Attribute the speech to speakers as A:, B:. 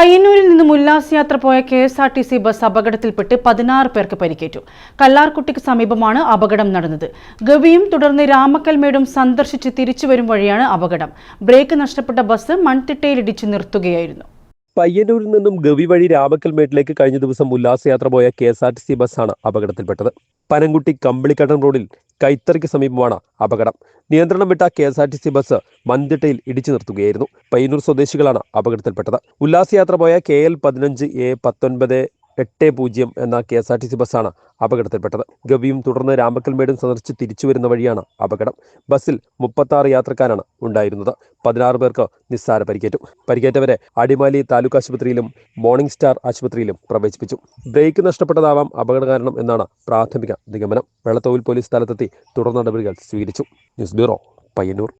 A: പയ്യന്നൂരിൽ നിന്നും ഉല്ലാസയാത്ര പോയ K S R T C bus അപകടത്തിൽപ്പെട്ട് പതിനാറ് പേർക്ക് പരിക്കേറ്റു. കല്ലാർകുട്ടിക്ക് സമീപമാണ് അപകടം നടന്നത്. ഗവിയും തുടർന്ന് രാമക്കൽമേടും സന്ദർശിച്ച് തിരിച്ചു വരും വഴിയാണ് അപകടം. ബ്രേക്ക് നഷ്ടപ്പെട്ട ബസ് മൺതിട്ടയിലിടിച്ച് നിർത്തുകയായിരുന്നു.
B: പയ്യന്നൂരിൽ നിന്നും ഗവി വഴി രാമക്കൽമേട്ടിലേക്ക് കഴിഞ്ഞ ദിവസം ഉല്ലാസയാത്ര പോയ K S R T C ബസ്സാണ് അപകടത്തിൽപ്പെട്ടത്. പനങ്കുട്ടി കമ്പിളിക്കടം റോഡിൽ കൈത്തറിക്ക് സമീപമാണ് അപകടം. നിയന്ത്രണം വിട്ട K S R T C bus മന്തിട്ടയിൽ ഇടിച്ചു നിർത്തുകയായിരുന്നു. പയ്യന്നൂർ സ്വദേശികളാണ് അപകടത്തിൽപ്പെട്ടത്. ഉല്ലാസയാത്ര പോയ കെ എൽ പതിനഞ്ച് എ പത്തൊൻപത് എട്ട് പൂജ്യം എന്ന K S R T C ബസ്സാണ് അപകടത്തിൽപ്പെട്ടത്. ഗവിയും തുടർന്ന് രാമക്കൽമേടും സന്ദർശിച്ച് തിരിച്ചു വരുന്ന വഴിയാണ് അപകടം. ബസ്സിൽ മുപ്പത്തി യാത്രക്കാരാണ് ഉണ്ടായിരുന്നത്. പതിനാറ് പേർക്ക് നിസ്സാര പരിക്കേറ്റു. പരിക്കേറ്റവരെ അടിമാലി താലൂക്ക് ആശുപത്രിയിലും മോർണിംഗ് സ്റ്റാർ ആശുപത്രിയിലും പ്രവേശിപ്പിച്ചു. ബ്രേക്ക് നഷ്ടപ്പെട്ടതാവാം അപകട കാരണം എന്നാണ് പ്രാഥമിക നിഗമനം. വെള്ളത്തോവിൽ പോലീസ് സ്ഥലത്തെത്തി തുടർ നടപടികൾ സ്വീകരിച്ചു. News bureau Payyanur.